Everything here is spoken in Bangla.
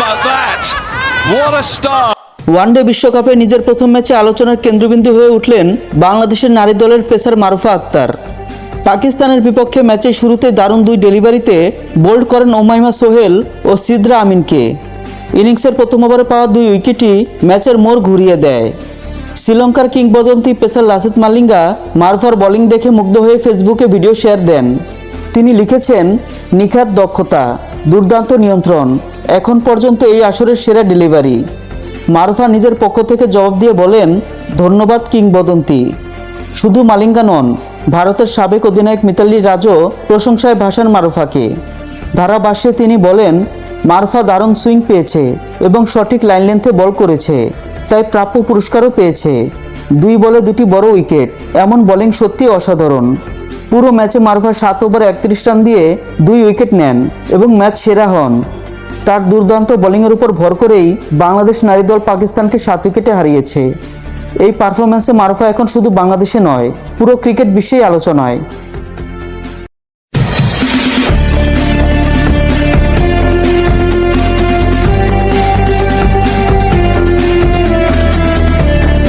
What a start! ওয়ানডে বিশ্বকাপে নিজের প্রথম ম্যাচে আলোচনার কেন্দ্রবিন্দু হয়ে উঠলেন বাংলাদেশের নারী দলের পেসার মারুফা আক্তার। পাকিস্তানের বিপক্ষে ম্যাচে শুরুতে দারুণ দুই ডেলিভারিতে বোল্ড করেন ওমাইমা সোহেল ও সিদ্রা আমিনকে। ইনিংসের প্রথম ওভারে পাওয়া দুই উইকেটই ম্যাচের মোড় ঘুরিয়ে দেয়। শ্রীলঙ্কার কিংবদন্তি পেসার লাসিত মালিঙ্গা মারুফার বোলিং দেখে মুগ্ধ হয়ে ফেসবুকে ভিডিও শেয়ার দেন। তিনি লিখেছেন, নিখাত দক্ষতা, দুর্দান্ত নিয়ন্ত্রণ এখন পর্যন্ত এই আসরের সেরা ডেলিভারি। মারুফা নিজের পক্ষ থেকে জবাব দিয়ে বলেন, ধন্যবাদ কিংবদন্তি। শুধু মালিঙ্গা নন, ভারতের সাবেক অধিনায়ক মিতালি রাজও প্রশংসায় ভাসান মারুফাকে। ধারাভাষ্যে তিনি বলেন, মারুফা দারুণ সুইং পেয়েছে এবং সঠিক লাইন লেন্থে বল করেছে, তাই প্রাপ্য পুরস্কারও পেয়েছে। দুই বলে দুটি বড় উইকেট, এমন বোলিং সত্যি অসাধারণ। পুরো ম্যাচে মারুফা সাত ওভার একত্রিশ রান দিয়ে দুই উইকেট নেন এবং ম্যাচ সেরা হন। তার দুর্দান্ত বোলিংয়ের উপর ভর করেই বাংলাদেশ নারী দল পাকিস্তানকে সাত উইকেটে হারিয়েছে। এই পারফরম্যান্সে মারুফা এখন শুধু বাংলাদেশে নয়, পুরো ক্রিকেট বিশ্বেই আলোচনায়।